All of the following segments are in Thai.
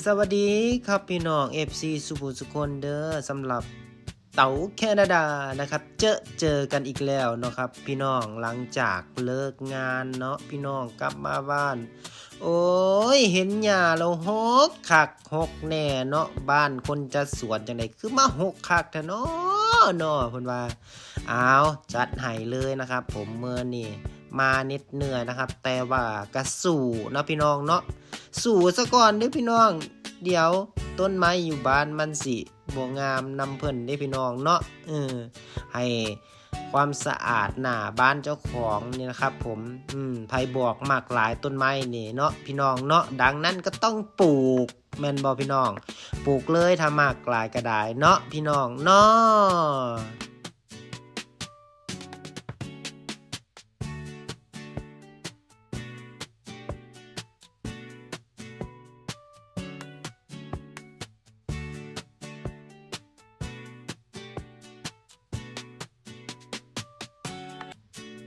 สวัสดีครับพี่น้อง FC สุภูสุคนเด้อสำหรับเต๋าแคนาดานะครับ เจอเจอกันอีกแล้วเนาะครับ พี่น้องหลังจากเลิกงานเนาะพี่น้องกลับมาบ้าน โอ้ยเห็นหญ้าเราหกคักหกแน่เนาะบ้านคนจะสวนจังไดคือมาหกคักแท้เนาะเนาะเพิ่นว่าอ้าวจัดให้เลยนะครับ ผมเมื่อนี่มาน็ดเหนื่อยนะครับ แต่ว่ากระสู่เนาะพี่น้องเนาะ สู่ซะก่อนเด้พี่น้อง เดี๋ยวต้นไม้อยู่บ้านมันสิบ่งามนำเพิ่นได้พี่น้องเนาะเออให้ความสะอาดหน้าบ้านเจ้าของนี่นะครับผม อืมไผบอกมากหลายต้นไม้นี่เนาะพี่น้องเนาะดังนั้นก็ต้องปลูกแมนบ่พี่น้อง ปลูกเลยถ้ามากหลายก็ได้เนาะพี่น้องเนาะ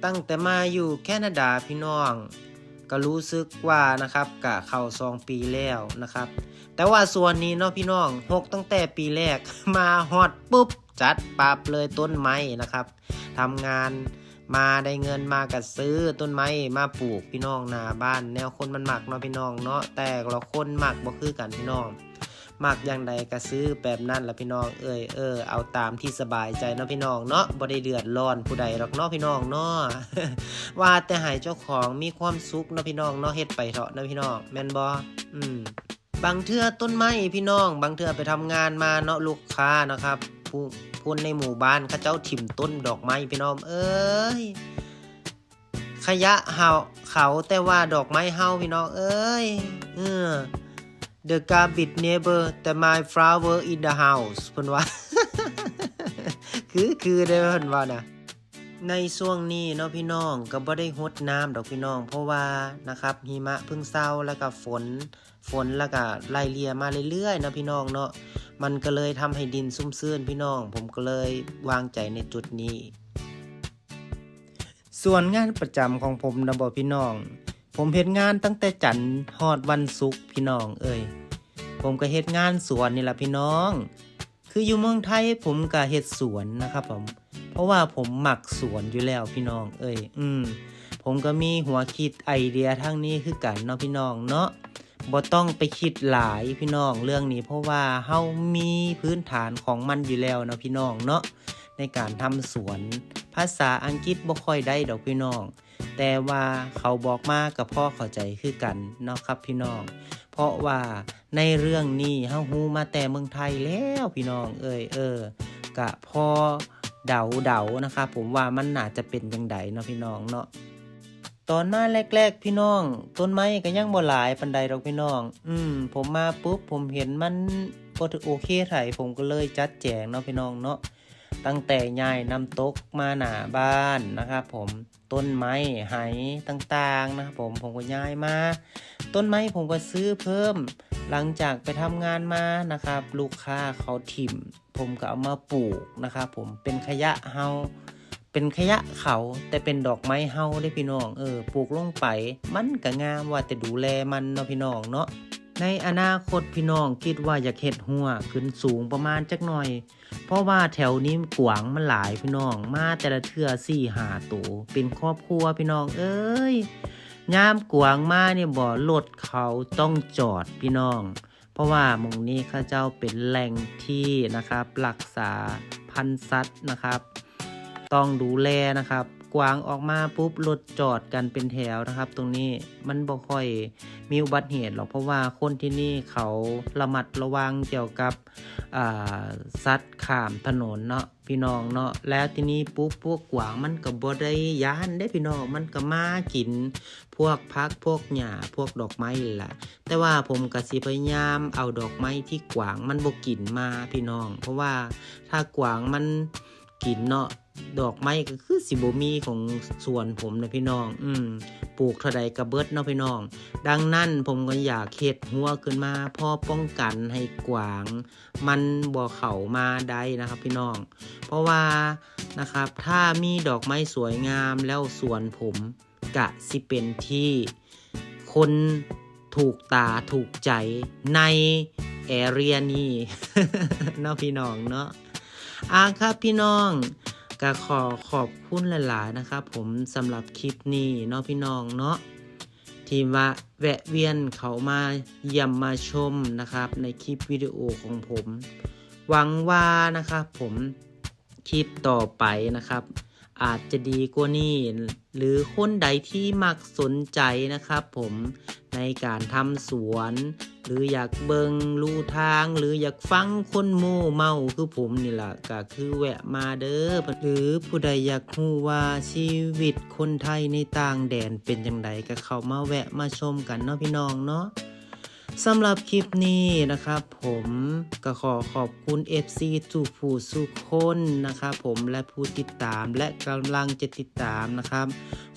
ตั้งแต่มาอยู่แคนาดาพี่น้อง ก็รู้สึกว่านะครับกะเข้าสองปีแล้วนะครับ แต่ว่าส่วนนี้เนาะพี่น้องหกตั้งแต่ปีแรกมาฮอดปุ๊บ จัดปรับเลยต้นไม้นะครับทำงานมาได้เงินมากัซื้อต้นไม้มาปลูกพี่น้องหน้าบ้าน แนวคนมันหมักเนาะพี่น้องเนาะแต่ละคนหมักบ่คือกันพี่น้อง มักอย่างใดก็ซื้อแบบนั้นละพี่น้องเอ้ยเออเอาตามที่สบายใจเนาะพี่น้องเนาะบ่ได้เดือดร้อนผู้ใดหรอกเนาะพี่น้องเนาะว่าแต่ให้เจ้าของมีความสุขเนาะพี่น้องเนาะเฮ็ดไปเถอะเนาะพี่น้องแม่นบ่อืมบางเทื่อต้นไม้พี่น้อง บางเทื่อไปทำงานมาเนาะลูกค้านะครับผู้คนในหมู่บ้านเขาเจ้าถิ่มต้นดอกไม้พี่น้องเอ้ยขยะเฮาเขาแต่ว่าดอกไม้เฮาพี่น้องเอ้ยเออ The garbage neighbor แต่ my flower in the house เพิ่นว่า คือคือได้เพิ่นว่านะในช่วงนี้เนาะพี่น้องก็บ่ได้หดน้ำดอกพี่น้อง เพราะว่านะครับหิมะเพิ่งเศร้าแล้วก็ฝน ฝนแล้วก็ไล่เลี่ยมาเรื่อยๆนะพี่น้องเนาะมันก็เลยทำให้ดินซุ่มซื่นพี่น้อง ผมก็เลยวางใจในจุดนี้ ส่วนงานประจำของผมนะบอกพี่น้อง ผมเฮ็ดงานตั้งแต่จันทร์ฮอดวันศุกร์พี่น้องเอ้ยผมก็เฮ็ดงานสวนนี่แหละพี่น้อง คืออยู่เมืองไทยผมก็เฮ็ดสวนนะครับผม เพราะว่าผมหมักสวนอยู่แล้วพี่น้อง เอ้ยอืมผมก็มีหัวคิดไอเดียทางนี้คือกันเนาะพี่น้องเนาะบ่ต้องไปคิดหลายพี่น้องเรื่องนี้ เพราะว่าเฮามีพื้นฐานของมันอยู่แล้วเนาะพี่น้องเนาะในการทำสวน ภาษาอังกฤษบ่ค่อยได้ดอกพี่น้อง แต่ว่าเขาบอกมากับพ่อเข้าใจคือกันเนาะครับพี่น้อง เพราะว่าในเรื่องนี้เฮาฮู้มาแต่เมืองไทยแล้วพี่น้อง เอ้ยเออกะพ่อเดาเดานะครับผมว่ามันน่าจะเป็นจังไดเนาะพี่น้องเนาะตอนมาแรก ๆ พี่น้อง ต้นไม้ก็ยังบ่หลายปานใดดอกพี่น้อง อืม ผมมาปุ๊บผมเห็นมันบ่โอเคไถผมก็เลยจัดแจงเนาะพี่น้องเนาะ ตั้งแต่ย้ายน้ำตกมาหน้าบ้านนะครับผมต้นไม้ไหต่างๆนะครับผมผมก็ย้ายมา ต้นไม้ผมก็ซื้อเพิ่ม หลังจากไปทำงานมานะครับ ลูกค้าเขาถิ่ม ผมก็เอามาปลูกนะครับผมเป็นขยะเฮาเป็นขยะเขาแต่เป็นดอกไม้เฮาได้พี่น้องเออปลูกลงไป มันก็งามว่าแต่ดูแลมันเนาะพี่น้องเนาะ ในอนาคตพี่น้องคิดว่าอยากเฮ็ดหัวขึ้นสูงประมาณจักหน่อย เพราะว่าแถวนี้กวางมันหลายพี่น้อง มาแต่ละเทือสี่หาตัวเป็นครอบครัวพี่น้อง เอ้ยยามกวางมาเนี่ยบ่รถเขาต้องจอดพี่น้อง เพราะว่ามงนี้ข้าเจ้าเป็นแหล่งที่นะครับรักษาพันธุ์สัตว์นะครับ ต้องดูแลนะครับ กวางออกมาปุ๊บรถจอดกันเป็นแถวนะครับ ตรงนี้มันบ่ค่อยมีอุบัติเหตุหรอกเพราะว่าคนที่นี่เขาระมัดระวังเกี่ยวกับสัตว์ข้ามถนนเนาะพี่น้องเนาะแล้วทีนี้ปุ๊บพวกกวางมันก็บ่ได้ย้านได้พี่น้องมันก็มากิน พวกพักพวกหญ้าพวกดอกไม้นั่นล่ะ แต่ว่าผมก็สิพยายามเอาดอกไม้ที่กวางมันบ่กินมาพี่น้อง เพราะว่าถ้ากวางมันกินเนาะ ดอกไม้ก็คือสิบมีของส่วนผมนะพี่น้อง อืมปลูกเท่าใดก็เบิดเนาะพี่น้อง ดังนั้นผมก็อยากเฮ็ดหัวขึ้นมาพ่อป้องกันให้กวาง มันบ่เข้ามาได้นะครับพี่น้อง เพราะว่านะครับถ้ามีดอกไม้สวยงามแล้วสวนผมกะสิเป็นที่ คนถูกตาถูกใจในแอเรียนี้เนาะพี่น้องเนาะอ่าครับพี่น้อง ก็ขอขอบคุณหลาย ๆ นะครับผมสำหรับคลิปนี้เนาะพี่น้องเนาะทีมว่าแวะเวียนเขามาเยี่ยมมาชมนะครับ ในคลิปวิดีโอของผม หวังว่านะครับผมคลิปต่อไปนะครับ อาจจะดีกว่านี้หรือคนใดที่มักสนใจนะครับผมในการทำสวน หรืออยากเบิงลู่ทาง หรืออยากฟังคนโม่เมาคือผมนี่แหละก็คือแวะมาเด้อหรือผู้ใดอยากรู้ว่าชีวิตคนไทยในต่างแดนเป็นจังไดก็เข้ามาแวะมาชมกันเนาะพี่น้องเนาะ สำหรับคลิปนี้นะครับ ผมก็ขอขอบคุณ FC ทุกผู้สุกคนนะครับผมและผู้ติดตามและกำลังจะติดตามนะครับ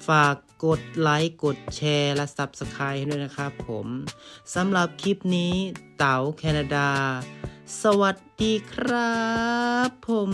ฝากกดไลค์กดแชร์และ Subscribe ด้วยนะครับผมสำหรับคลิปนี้เต๋าแคนาดา สวัสดีครับผม